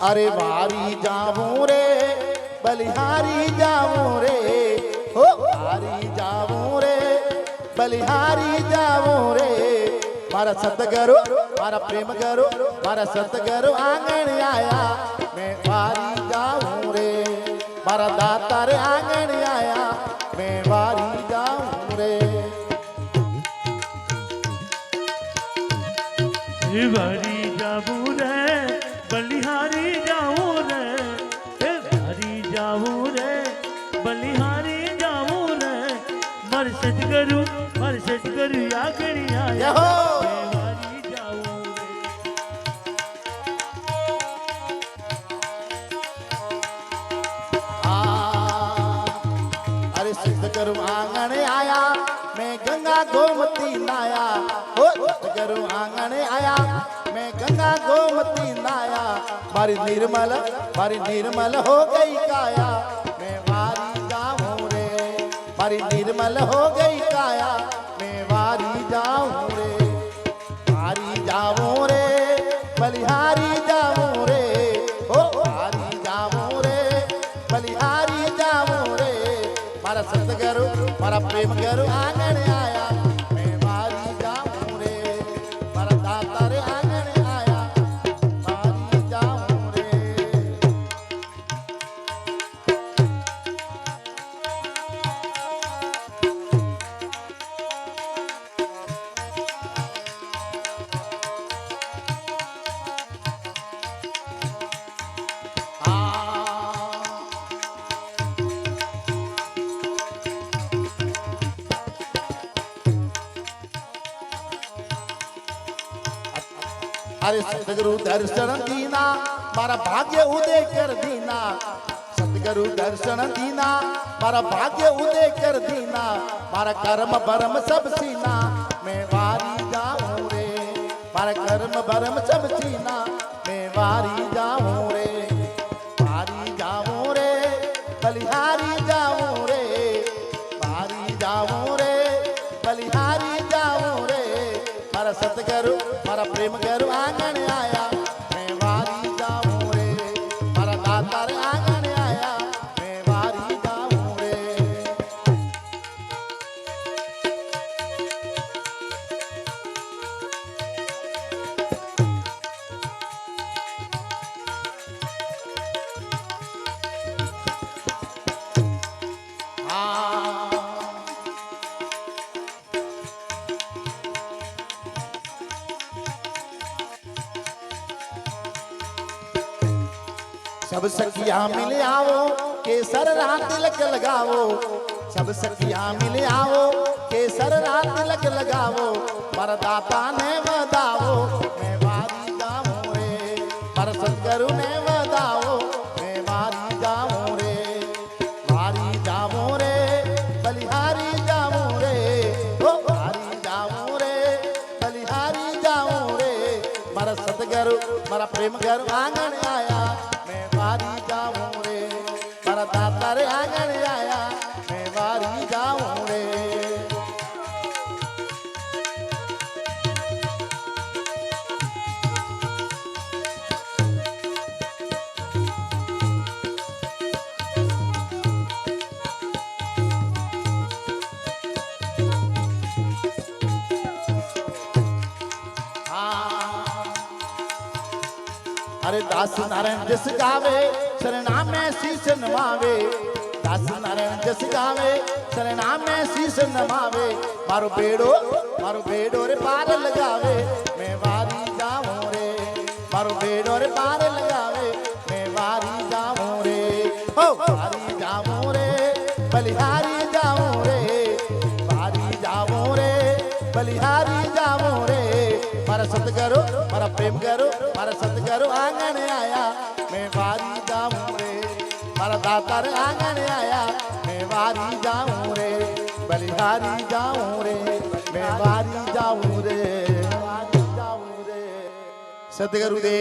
અરે વારી જાવું રે, બલિહારી જાવું રે, હો, વારી જાવું રે, બલિહારી જાવું રે. મારા સતગરો મારા પ્રેમ ગરો મારા સતગરો આંગણ આયા, મેં વારી જાવું રે. મારા દાતાર આંગણ આયા, મેં વારી જાવું રે. વારી બલિહારી જાવું રે માર સજગરુ માર સજગરુ આગળી આયા યહો! એ વારી જાવું રે આ અરે સિદ્ધ કરું આંગણે આયા મેં ગંગા ગોમતી નાયા હો સિદ્ધ કરું આંગણે આયા મેં ગંગા ગોમતી નાયા મારી નિર્મલ મારી નિર્મલ હો ગઈ કાયા મેં વારી જાઉં રે મારી નિર્મલ હો ગઈ કાયા. મેં વારી જાઉં રે, વારી જાઉં રે, બલિહારી જાઉં રે. હો, વારી જાઉં રે, બલિહારી જાઉં રે. મારા સતગરુ મારા પ્રેમ ગરુ આંગણે આયા. અરે સદગુરુ દર્શન દીના, મારા ભાગ્ય ઉદય કર દીના. સદગુરુ દર્શન દીના, મારા ભાગ્ય ઉદય કર દીના. મારા કર્મ ભરમ સબ સીના, મેં વારી જાઉં રે. મારા કર્મ ભરમ સબ સીના, મેં વારી મારા સતગરુ મારા પ્રેમ ગરુ આંગણ આયા સબ સખિયા મિલે આવો કેસર રા તિલક લગાવો સબ સખિયા મિલે આવો કેસર રા તિલક લગાવો પરદાતા ને વધાવો મેં વારી ગાઉં રે પર સદગુરુ ને વધાવો મેં વારી ગાઉં રે વારી ગાઉં રે બલિહારી ગાઉં રે ઓ વારી ગાઉં રે બલિહારી ગાઉં રે મારા સદગુરુ મારા પ્રેમ ઘર આંગણ આયા મેં વારી અરે દાસ નારાયણ જસ ગાવે, શરણામે શીશ નમાવે દાસ નારાયણ જસ ગાવે, શરણામે શીશ નમાવે મારો બેડો મારો બેડો રે પાર લગાવે. મેં વારી જાઉં રે. મારો બેડો રે પાર લગાવે. મારા સતગરો મારા પ્રેમ કરો મારા સતગરો આંગણે આયા મેં વારી જાઉં રે મારા દાતાર આંગણે આયા મેં વારી જાઉં રે બલિહારી જાઉં રે મેં વારી જાઉં રે વારી જાઉં રે સતગુરુદેવ